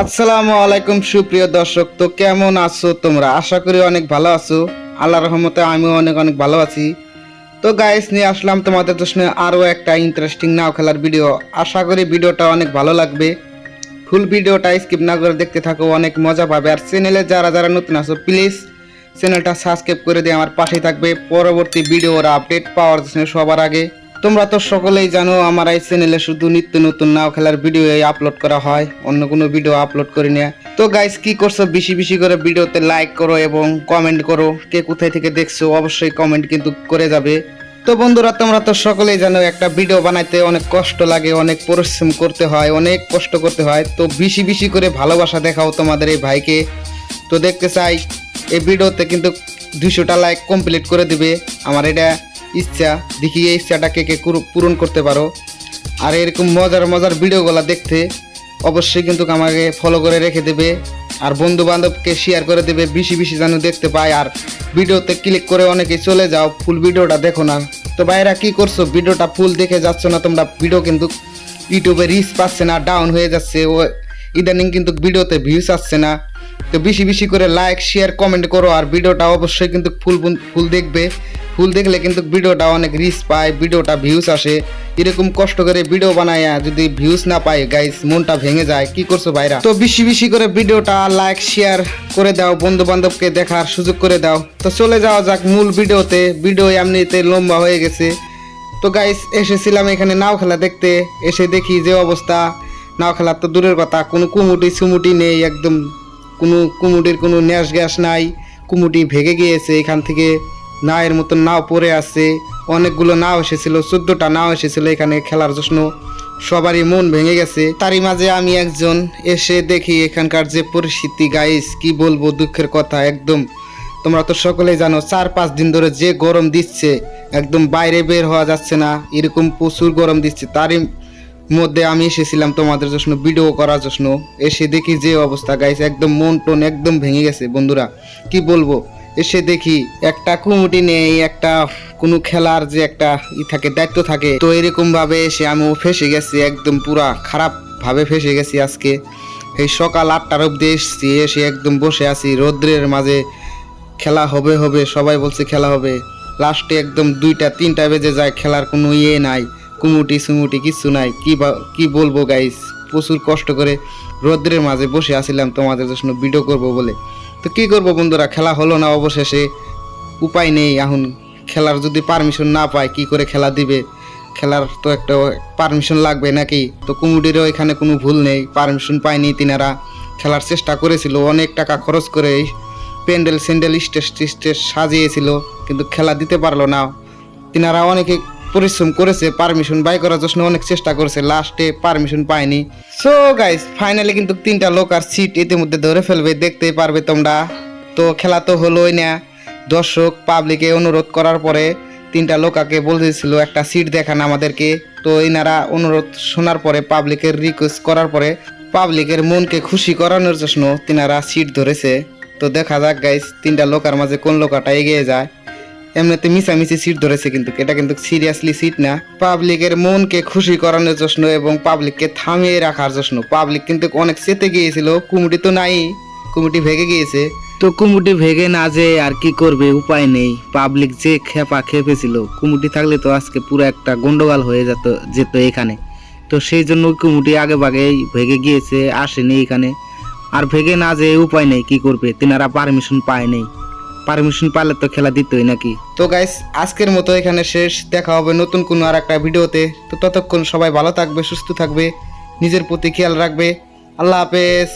আসসালামু আলাইকুম, সুপ্রিয় দর্শক। তো কেমন আছো তোমরা? আশা করি অনেক ভালো আছো। আল্লাহ রহমতে আমিও অনেক অনেক ভালো আছি। তো গাইস নিয়ে আসলাম তোমাদের জন্য আরও একটা ইন্টারেস্টিং নাও খেলার ভিডিও আশা করি ভিডিওটা অনেক ভালো লাগবে। ফুল ভিডিওটা স্কিপ না করে দেখতে থাকো, অনেক মজা পাবে। আর চ্যানেলে যারা যারা নতুন আছো প্লিজ চ্যানেলটা সাবস্ক্রাইব করে দিয়ে আমার পাশেই থাকবে। পরবর্তী ভিডিওর আপডেট পাওয়ার জন্য সবার আগে। তোমরা তো সকলেই জানো, আমার এই চ্যানেলে শুধু নিত্য নতুন নাও খেলার ভিডিও আপলোড করা হয়, অন্য কোনো ভিডিও আপলোড করি না। তো গাইস কি করছ? বেশি বেশি করে ভিডিওতে লাইক করো এবং কমেন্ট করো, কে কোথায় থেকে দেখছ অবশ্যই কমেন্ট কিন্তু করে যাবে। তো বন্ধুরা, তোমরা তো সকলেই জানো, একটা ভিডিও বানাইতে অনেক কষ্ট লাগে, অনেক পরিশ্রম করতে হয়, অনেক কষ্ট করতে হয়। তো বেশি বেশি করে ভালোবাসা দেখাও তোমাদের এই ভাইকে। তো দেখতে চাই, এই ভিডিওতে কিন্তু দুশোটা লাইক কমপ্লিট করে দিবে। আমার এটা ইচ্ছা, দেখি এই ইচ্ছাটাকে কে পূরণ করতে পারো। আর এরকম মজার মজার ভিডিওগুলো দেখতে অবশ্যই কিন্তু আমাকে ফলো করে রেখে দেবে। আর বন্ধু বান্ধবকে শেয়ার করে দেবে, বেশি বেশি যেন দেখতে পায় আর ভিডিওতে ক্লিক করে অনেকে চলে যাও ফুল ভিডিওটা দেখো না। তো ভাইরা কি করছ? ভিডিওটা ফুল দেখে যাচ্ছ না? তোমরা ভিডিও কিন্তু ইউটিউবে রিচ পাচ্ছে না ডাউন হয়ে যাচ্ছে। ও ইদানিং কিন্তু ভিডিওতে ভিউজ আসছে না। তো বেশি বেশি করে লাইক শেয়ার কমেন্ট করো। আর ভিডিওটা অবশ্যই কিন্তু ফুল ফুল দেখবে। ফুল দেখলে কিন্তু ভিডিওটা অনেক রিচ পায়, ভিডিওটা ভিউজ আসে। এরকম কষ্ট করে ভিডিও বানায়া যদি ভিউজ না পায় গাইস মনটা ভেঙে যায়। কি করছ ভাইরা? তো বেশি বেশি করে ভিডিওটা লাইক শেয়ার করে দাও বন্ধু বান্ধবকে দেখার সুযোগ করে দাও। তো চলে যাওয়া যাক মূল ভিডিওতে। ভিডিও এমনিতে লম্বা হয়ে গেছে। তো গাইস এসেছিলাম এখানে নাও খেলা দেখতে। এসে দেখি যে অবস্থা। নাও খেলার তো দূরের কথা, কোনো কুমুটি সুমুটি নেই, একদম কোনো কুমুটির কোনো ন্যাস গ্যাস নাই। কুমুটি ভেগে গিয়েছে এখান থেকে। নায়ের মতন নাও পড়ে আছে। অনেকগুলো নাও এসেছিল, চোদ্দোটা নাও এসেছিল এখানে খেলার জন্য। সবারই মন ভেঙে গেছে। তারই মাঝে আমি একজন এসে দেখি এখানকার যে পরিস্থিতি গাইস কি বলব দুঃখের কথা একদম। তোমরা তো সকলেই জানো, চার পাঁচ দিন ধরে যে গরম দিচ্ছে, একদম বাইরে বের হওয়া যাচ্ছে না। এরকম প্রচুর গরম দিচ্ছে। তারই মধ্যে আমি এসেছিলাম তোমাদের জন্য ভিডিও করার জন্য। এসে দেখি যে অবস্থা গাইছে একদম মন টন একদম ভেঙে গেছে। বন্ধুরা, কি বলব? এসে দেখি একটা কুমুটি নেই, একটা কোনো খেলার যে একটা ই থাকে, দায়িত্ব থাকে। তো এরকম ভাবে এসে আমিও ফেসে গেছি, একদম পুরা খারাপ ভাবে ফেসে গেছি আজকে। এই সকাল আটটার অব্দি এসছি, এসে একদম বসে আছি। রৌদ্রের মাঝে খেলা হবে হবে, সবাই বলছে খেলা হবে। লাস্টে একদম দুইটা, তিনটা বেজে যায়, খেলার কোনো ইয়ে নাই। কুমুটি সুমুটি কিছু নাই। কি কি বলব গাইস প্রচুর কষ্ট করে রৌদ্রের মাঝে বসে আছিলাম, তোমাদের জন্য ভিডিও করব বলে। তো কি করব বন্ধুরা, খেলা হলো না অবশেষে। উপায় নেই এখন, খেলার যদি পারমিশন না পায়, কি করে খেলা দিবে? খেলার তো একটা পারমিশন লাগবে নাকি? তো কুমুটিরও এখানে কোনো ভুল নেই পারমিশন পায়নি তিনারা। খেলার চেষ্টা করেছিল, অনেক টাকা খরচ করে প্যান্ডেল স্যান্ডেল স্টেজ টেস্টেজ সাজিয়েছিল, কিন্তু খেলা দিতে পারল না। তিনারা অনেকে পরিশ্রম করেছে পারমিশন বাই করার জন্য অনেক চেষ্টা করেছে লাস্টে পারমিশন পায়নি। সো গাইস ফাইনালি কিন্তু তিনটা লোক আর সিট ইতিমধ্যে ধরে ফেলবে, দেখতে পারবে তোমরা। তো খেলা তো হলোই না। দর্শক পাবলিকে অনুরোধ করার পরে তিনটা লোকাকে বলতেছিল একটা সিট দেখান আমাদেরকে। তো এনারা অনুরোধ শোনার পরে পাবলিকের রিকোয়েস্ট করার পরে পাবলিকের মনকে খুশি করানোর জন্য তিনারা সিট ধরেছে। তো দেখা যাক গাইস তিনটা লোকার মাঝে কোন লোকাটা এগিয়ে যায়। এমনিতে মিশামিশি সিট ধরেছে কিন্তু, এটা কিন্তু সিরিয়াসলি সিট না। পাবলিকের মনকে খুশি করানোর জন্য এবং পাবলিককে থামিয়ে রাখার জন্য পাবলিক কিন্তু অনেক চেতে গিয়েছিল, কুমুটি তো নাই, কুমুটি ভেগে গিয়েছে। তো কুমুটি ভেগে না যে আর কি করবে, উপায় নেই। পাবলিক যে খেপা খেপেছিল, কুমুটি থাকলে তো আজকে পুরো একটা গন্ডগোল হয়ে যেত যেত এখানে। তো সেই জন্য কুমুটি আগে ভাগেই ভেগে গিয়েছে, আসেনি এখানে। আর ভেগে না যে উপায় নেই, কি করবে? তেনারা পারমিশন পায় নেই। পারমিশন পালে তো খেলা দিতই নাকি? তো গাইস আজকের মতো এখানে শেষ। দেখা হবে নতুন কোনো আর একটা ভিডিওতে। তো ততক্ষণ সবাই ভালো থাকবে, সুস্থ থাকবে, নিজের প্রতি খেয়াল রাখবে। আল্লাহ হাফেজ।